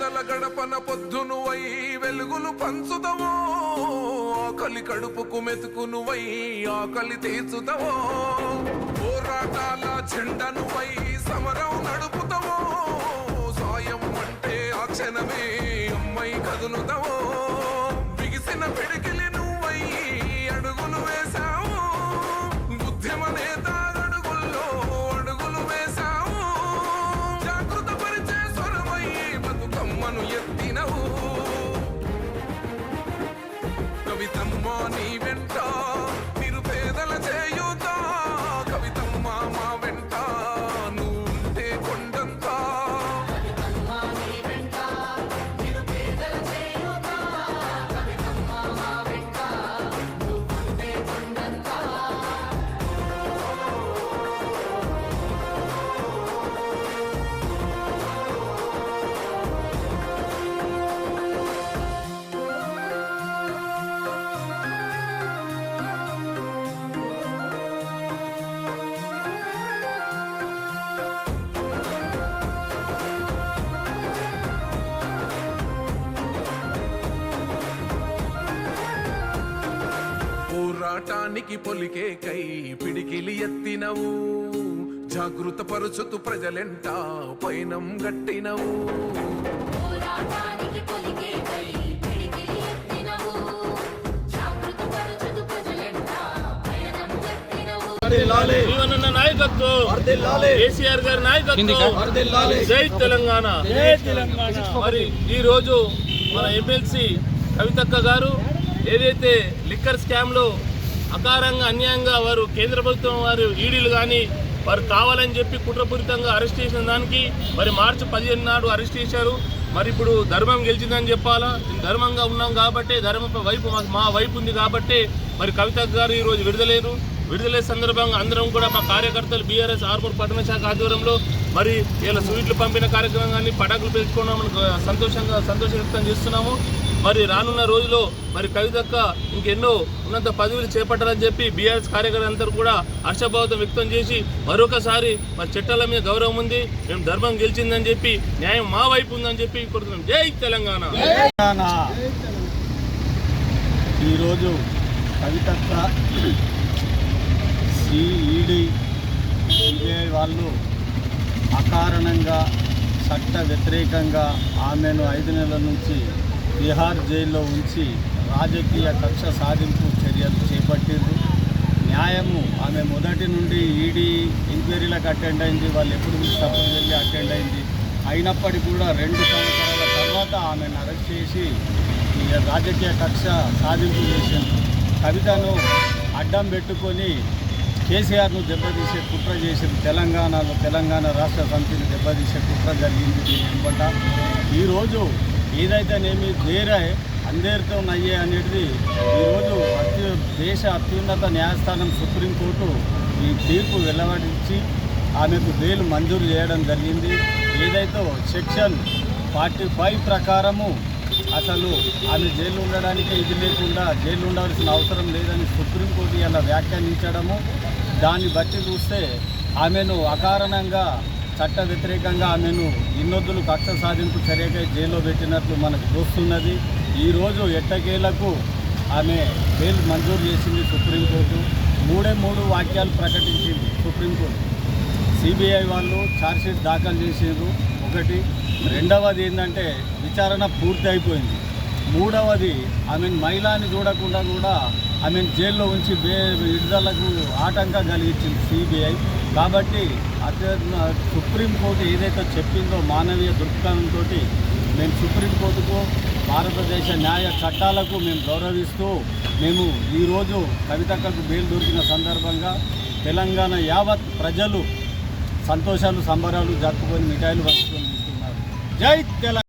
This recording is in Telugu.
వృద్ధునువై వెలుగులు పంచుదవో ఆకలి కడుపుకు మెతుకునువై ఆకలి తీర్చుదవో. పోరాటాల చెండనువై సమరం నడుపు పోరాటానికి పొలికే కై పిడికిలి ఎత్తినవు. జాగృత పరుచుతు ప్రజలెంట పైనం గట్టినవు. పోరాటానికి పొలికే కై పిడికిలి ఎత్తినవు. జాగృత పరచుదు ప్రజలెంట పయనం గట్టినవు. జీవనన్న నాయకత్వం. కేసీఆర్ గారి నాయకత్వం. జై తెలంగాణ. మరి ఈ రోజు మన ఎమ్మెల్సీ కవితక్క గారు ఏదైతే లిక్కర్ స్కామ్లో అకారంగా అన్యాయంగా వారు కేంద్ర ప్రభుత్వం వారు ఈడీలు కానీ వారు కావాలని చెప్పి కుట్రపూరితంగా అరెస్ట్ చేసిన దానికి మరి మార్చి పదిహేను నాడు అరెస్ట్ చేశారు. మరి ఇప్పుడు ధర్మం గెలిచిందని చెప్పాలా? ధర్మంగా ఉన్నాం కాబట్టి ధర్మం వైపు మా- వైపు ఉంది కాబట్టి మరి కవిత గారు ఈరోజు విడుదలేరు. విడుదల సందర్భంగా అందరం కూడా మా కార్యకర్తలు బీఆర్ఎస్ ఆర్మూర్ పట్టణ శాఖ ఆధ్వర్యంలో మరి ఇలా స్వీట్లు పంపిన కార్యక్రమం కానీ పటాకులు పెంచుకోవడం సంతోషంగా సంతోషం వ్యక్తం చేస్తున్నాము. మరి రానున్న రోజుల్లో మరి కవితక్క ఇంకెన్నో ఉన్నత పదవులు చేపట్టాలని చెప్పి బీఆర్ఎస్ కార్యకర్తలందరూ కూడా హర్షభావితం వ్యక్తం చేసి మరొకసారి మరి చట్టాల మీద గౌరవం ఉంది. మేము ధర్మం గెలిచిందని చెప్పి న్యాయం మా వైపు ఉందని చెప్పి కోరుతున్నాం. జై తెలంగాణ! తెలంగాణ! ఈరోజు కవితక్క సిఈడి సిబిఐ వాళ్ళు అకారణంగా చట్ట వ్యతిరేకంగా ఆమెను ఐదు నెలల నుంచి బీహార్ జైల్లో ఉంచి రాజకీయ కక్ష సాధింపు చర్యలు చేపట్టింది న్యాయము ఆమె మొదటి నుండి ఈడీ ఎంక్వైరీలకు అటెండ్ అయింది వాళ్ళు ఎప్పుడు తప్పుడు వెళ్ళి అటెండ్ అయింది. అయినప్పటికీ కూడా రెండు సంవత్సరాల తర్వాత ఆమెను అరెస్ట్ చేసి రాజకీయ కక్ష సాధింపు చేసింది కవితను అడ్డం పెట్టుకొని కేసీఆర్ను దెబ్బతీసే కుట్ర చేసింది. తెలంగాణలో తెలంగాణ రాష్ట్ర సమితిని దెబ్బతీసే కుట్ర జరిగింది దీని వెంబట. ఈరోజు ఏదైతేనేమి వేరే అందరితో అయ్యే అనేది ఈరోజు అత్యు దేశ అత్యున్నత న్యాయస్థానం సుప్రీంకోర్టు ఈ తీర్పు వెలువడించి ఆమెకు బెయిల్ మంజూరు చేయడం జరిగింది. ఏదైతే సెక్షన్ ఫార్టీ ఫైవ్ ప్రకారము అసలు ఆమె జైలు ఉండడానికి ఇది లేకుండా జైలు ఉండవలసిన అవసరం లేదని సుప్రీంకోర్టు ఇలా వ్యాఖ్యానించడము. దాన్ని బట్టి చూస్తే ఆమెను అకారణంగా చట్ట వ్యతిరేకంగా ఆమెను ఇన్నొద్దులు కక్ష సాధింపు చర్యకై జైల్లో పెట్టినట్లు మనకు చూస్తున్నది. ఈరోజు ఎట్టకేలకు ఆమె బెయిల్ మంజూరు చేసింది సుప్రీంకోర్టు. మూడే మూడు వాక్యాలు ప్రకటించింది సుప్రీంకోర్టు. సిబిఐ వాళ్ళు ఛార్జ్షీట్ దాఖలు చేసారు ఒకటి రెండవది ఏంటంటే విచారణ పూర్తి అయిపోయింది. మూడవది ఆమెను మహిళని చూడకుండా కూడా ఆమెను జైల్లో ఉంచి బే విడుదలకు ఆటంకం కలిగించింది సిబిఐ. కాబట్టి అత్య సుప్రీంకోర్టు ఏదైతే చెప్పిందో మానవీయ దృక్పథంతో మేము సుప్రీంకోర్టుకు భారతదేశ న్యాయ చట్టాలకు మేము గౌరవిస్తూ మేము ఈరోజు కవితక్కకు బెయిల్ దొరికిన సందర్భంగా తెలంగాణ యావత్ ప్రజలు సంతోషాలు సంబరాలు జరుపుకొని మిఠాయిలు పంచుకొని తింటున్నారు. జై తెలంగాణ!